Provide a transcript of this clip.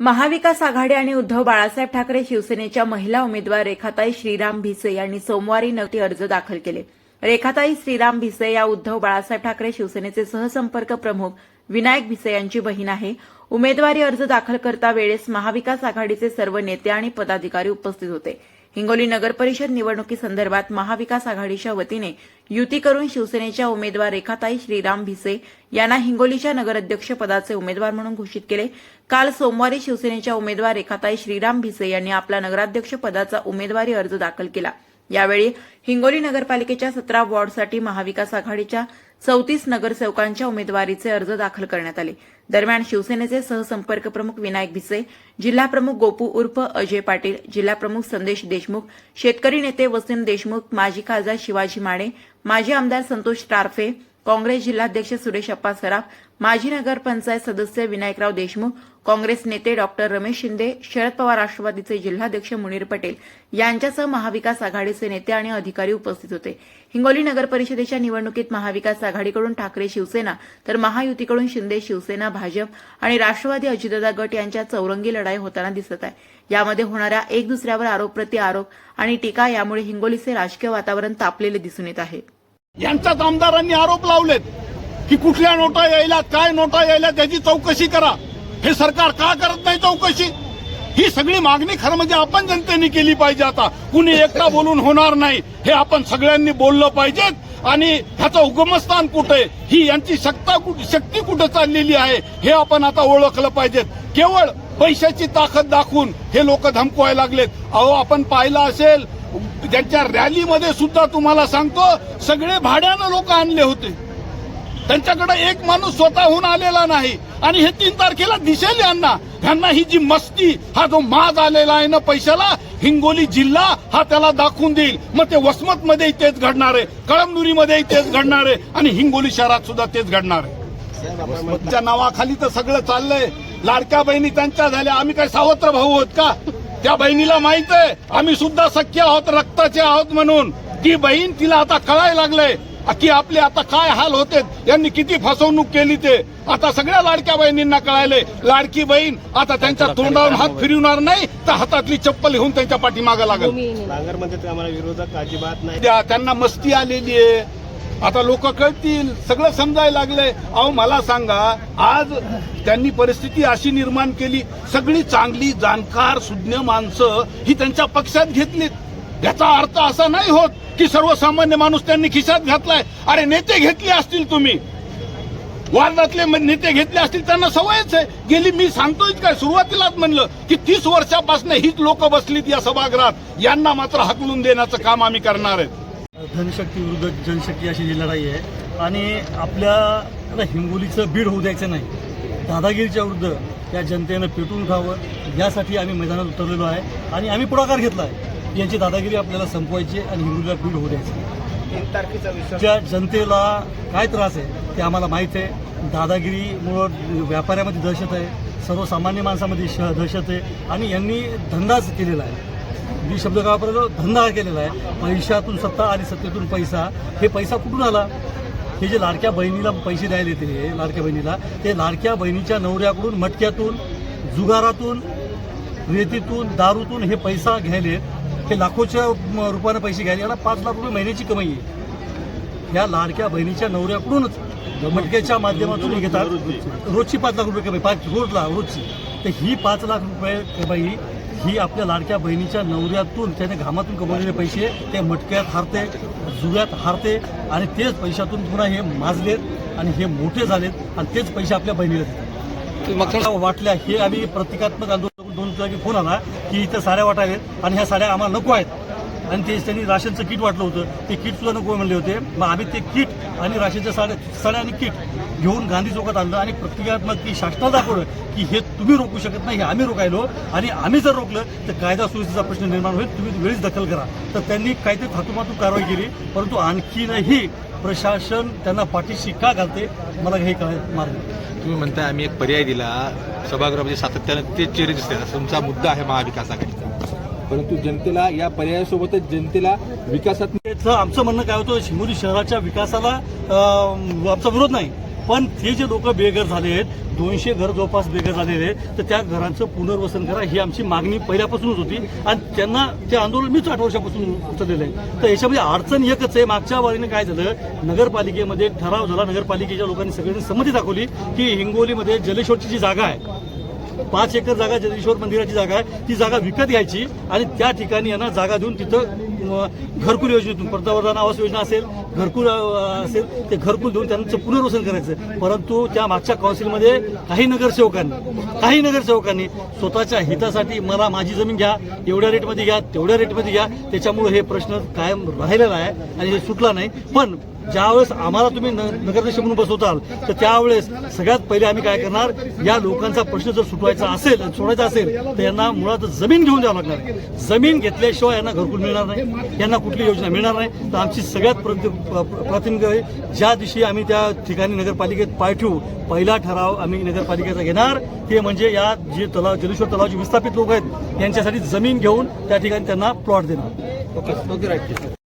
महाविकास आघाडी आणि उद्धव बाळासाहेब ठाकरे शिवसेनेच्या महिला उमेदवार रेखाताई श्रीराम भिसे यांनी सोमवारी नवती अर्ज दाखल केले. रेखाताई श्रीराम भिसे या उद्धव बाळासाहेब ठाकरे शिवसेनेचे सहसंपर्क प्रमुख विनायक भिसे यांची बहीण आहे. उमेदवारी अर्ज दाखल करता वेळेस महाविकास आघाडीचे सर्व नेते आणि पदाधिकारी उपस्थित होते. हिंगोली नगर परिषद निवडणुकीसंदर्भात महाविकास आघाडीच्या वतीने युती करून शिवसेनेच्या उमेदवार रेखाताई श्रीराम भिसे यांना हिंगोलीच्या नगराध्यक्ष पदाचे उमेदवार म्हणून घोषित केले. काल सोमवारी शिवसेनेच्या उमेदवार रेखाताई श्रीराम भिसे यांनी आपला नगराध्यक्ष पदाचा उमेदवारी अर्ज दाखल केला. यावेळी हिंगोली नगरपालिकेच्या सतरा वॉर्डसाठी महाविकास आघाडीच्या चौतीस नगरसेवकांच्या उमेदवारीचे अर्ज दाखल करण्यात आले. दरम्यान शिवसेनेचे सहसंपर्क प्रमुख विनायक भिसे जिल्हा प्रमुख गोपू उर्फ अजय पाटील जिल्हा प्रमुख संदेश देशमुख शेतकरी नेते वसीम देशमुख माजी खासदार शिवाजी माने माजी आमदार संतोष टारफे काँग्रेस जिल्हाध्यक्ष सुरेश अप्पा सराफ माजी नगरपंचायत सदस्य विनायकराव देशमुख काँग्रेस नेते डॉक्टर रमेश शिंदे शरद पवार राष्ट्रवादीचे जिल्हाध्यक्ष मुनीर पटेल यांच्यासह महाविकास आघाडीचे नेते आणि अधिकारी उपस्थित होते. हिंगोली नगर परिषदेच्या निवडणुकीत महाविकास आघाडीकडून ठाकरे शिवसेना तर महायुतीकडून शिंदे शिवसेना भाजप आणि राष्ट्रवादी अजितदादा गट यांच्या चौरंगी लढाई होताना दिसत आहे. यामध्ये होणाऱ्या एक दुसऱ्यावर आरोप प्रति आरोप आणि टीका यामुळे हिंगोलीचे राजकीय वातावरण तापलेले दिसून येत आहे. यांच्याच आमदारांनी आरोप लावलेत की कुठल्या नोटा यायला काय नोटा यायला त्याची चौकशी करा. हे सरकार का करत नाही चौकशी? ही सगळी मागणी खरं म्हणजे आपण जनतेने केली पाहिजे आता. कुणी एकटा बोलून होणार नाही हे आपण सगळ्यांनी बोललं पाहिजेत. आणि ह्याचं उगमस्थान कुठे? ही यांची शक्ता शक्ती कुठे चाललेली आहे हे आपण आता ओळखलं पाहिजेत. केवळ पैशाची ताकद दाखवून हे लोक धमकवायला लागलेत. अहो आपण पाहिलं असेल त्यांच्या रॅलीमध्ये सुद्धा तुम्हाला सांगतो सगळे भाड्यानं लोक आणले होते. त्यांच्याकडे एक माणूस स्वतःहून आलेला नाही. आणि हे तीन तारखेला दिसेल यांना. ह्यांना ही जी मस्ती हा जो माज आलेला आहे ना पैशाला हिंगोली जिल्हा हा त्याला दाखवून देईल. मग ते वसमत मध्ये तेच घडणार आहे कळमनुरीमध्ये तेच घडणार आहे आणि हिंगोली शहरात सुद्धा तेच घडणार आहे. नावाखाली तर सगळं चाललंय. लाडक्या बहिणी त्यांच्या झाल्या. आम्ही काय सावत्र भाऊ आहोत का? त्या बहिणीला माहीत आहे. आम्ही सुद्धा सख्य आहोत रक्ताचे आहोत म्हणून. ती बहीण तिला आता कळायला लागलंय की आपले आता काय हाल होते यांनी किती फसवणूक केली ते. आता सगळ्या लाडक्या बहिणींना कळायले लाडकी बहीण आता त्यांच्या तोंडावरून हात फिरवणार नाही तर हातातली चप्पल घेऊन त्यांच्या पाठीमागं लागेल. नांगरमध्ये तर आम्हाला विरोधक अजिबात नाही. त्या- त्यांना मस्ती आलेली आहे. आता लोक कळतील. सगळं समजायला लागलंय. अहो मला सांगा आज त्यांनी परिस्थिती अशी निर्माण केली सगळी चांगली जाणकार सुज्ञ माणसं ही त्यांच्या पक्षात घेतलीत. याचा अर्थ असा नाही होत की सर्वसामान्य माणूस त्यांनी खिशात घातलाय. अरे नेते घेतले असतील तुम्ही. वार्डातले नेते घेतले असतील त्यांना सवयच आहे. गेली मी सांगतोय काय? सुरुवातीलाच म्हणलं की तीस वर्षापासून हीच लोक बसलीत या सभागृहात. यांना मात्र हकलून देण्याचं काम आम्ही करणार आहेत. धनशक्ती विरुद्ध जनशक्ती अशी ही लढाई आहे आणि आपल्या आता हिंगोलीचं बीड होऊ द्यायचं नाही दादागिरीच्या विरुद्ध या जनतेनं पेटून खावं यासाठी आम्ही मैदानात उतरलेलो आहे आणि आम्ही पुढाकार घेतला आहे. यांची दादागिरी आपल्याला संपवायची आणि हिंगोलीला बीड होऊ द्यायचं त्या जनतेला काय त्रास आहे ते आम्हाला माहीत आहे. दादागिरीमुळं व्यापाऱ्यामध्ये दहशत आहे सर्वसामान्य माणसामध्ये श दहशत आहे आणि यांनी धंदाच केलेला आहे. मी शब्द काय धंदा केलेला आहे. पैशातून सत्ता आणि सत्तेतून पैसा. हे पैसा कुठून आला? हे जे लाडक्या बहिणीला पैसे द्यायला येते लाडक्या बहिणीला ते लाडक्या बहिणीच्या नवऱ्याकडून मटक्यातून जुगारातून रेतीतून दारूतून हे पैसा घ्यायले. हे लाखोच्या म, रुपयानं पैसे घ्यायले. याला पाच लाख रुपये महिन्याची कमाई आहे. या लाडक्या बहिणीच्या नवऱ्याकडूनच मटक्याच्या माध्यमातून हे घेतात. रोजची पाच लाख रुपये कमाई पाच रोजला रोजची. तर ही पाच लाख रुपये कमाई ही आपल्या लाडक्या बहिणीच्या नवऱ्यातून त्याने घामातून कमवलेले पैसे ते मटक्यात हारते जुव्यात हारते आणि तेच पैशातून पुन्हा हे माजलेत आणि हे मोठे झालेत आणि तेच पैसे आपल्या बहिणीला देतात. वाटल्या हे आम्ही प्रतिकात्मक आंदोलन दोन फोन आला की इथं साड्या वाटावेत आणि ह्या साड्या आम्हाला नको आहेत. आणि ते त्यांनी राशनचं किट वाटलं होतं. ते किट सुद्धा नको म्हणले होते. मग आम्ही ते किट आणि राशनच्या साड्या साड्या आणि किट घेऊन गांधी चौकात आणलं आणि प्रतिकात्मक की शासनाला दाखवलं की हे तुम्ही रोखू शकत नाही हे आम्ही रोखायलो. आणि आम्ही जर रोखलं तर कायदा सुव्यवस्थेचा प्रश्न निर्माण होईल. तुम्ही वेळीच दखल करा. तर त्यांनी काहीतरी थातुमातू कारवाई केली. परंतु आणखीनही प्रशासन त्यांना पाठीशी का घालते मला हे काय मार्ग तुम्ही म्हणताय आम्ही एक पर्याय दिला. सभागृहामध्ये सातत्यानं तेच चेहरे दिसते तुमचा मुद्दा आहे महाविकास आघाडी परंतु जनतेला या पर्यायासोबतच जनतेला विकासात आमचं म्हणणं काय होतं शिमोली शहराच्या विकासाला आमचा विरोध नाही. पण ते जे लोक बेघर झाले आहेत दोनशे घर जवळपास बेघर झालेले आहेत तर त्या घरांचं पुनर्वसन करा ही आमची मागणी पहिल्यापासूनच होती. आणि त्यांना ते आंदोलन मीच आठ वर्षापासून उचललेलं आहे. तर याच्यामध्ये अडचण एकच आहे मागच्या वारीने काय झालं नगरपालिकेमध्ये ठराव झाला नगरपालिकेच्या लोकांनी सगळ्यांनी संमती दाखवली की हिंगोलीमध्ये जलेश्वरची जी जागा आहे पाच एकर जागा जगदीश्वर मंदिराची जागा आहे ती जागा विकत घ्यायची आणि त्या ठिकाणी यांना जागा देऊन तिथं घरकुल योजनेतून पंतप्रधान आवास योजना असेल घरकुल असेल ते घरकुल देऊन त्यांचं पुनर्वसन करायचं. परंतु त्या मागच्या काउन्सिलमध्ये काही नगरसेवकांनी काही नगरसेवकांनी स्वतःच्या हितासाठी मला माझी जमीन घ्या एवढ्या रेटमध्ये घ्या तेवढ्या रेटमध्ये घ्या त्याच्यामुळे हे प्रश्न कायम राहिलेला आहे आणि हे सुटला नाही. पण ज्यावेळेस आम्हाला तुम्ही नगराध्यक्ष म्हणून बसवताल तर त्यावेळेस सगळ्यात पहिले आम्ही काय करणार या लोकांचा प्रश्न जर सुटवायचा असेल सोडायचा असेल तर यांना मुळात जमीन घेऊन द्यावं लागणार जमीन घेतल्याशिवाय यांना घरकुल मिळणार नाही यांना कुठली योजना मिळणार नाही. तर आमची सगळ्यात प्रति- प्राथमिक आहे ज्या दिवशी आम्ही त्या ठिकाणी नगरपालिकेत पाय ठेवू पहिला ठराव आम्ही नगरपालिकेचा घेणार. ते म्हणजे या जे तलाव जलेश्वर तलावचे विस्थापित लोक आहेत यांच्यासाठी जमीन घेऊन त्या ठिकाणी त्यांना प्लॉट देणार. Okay okay right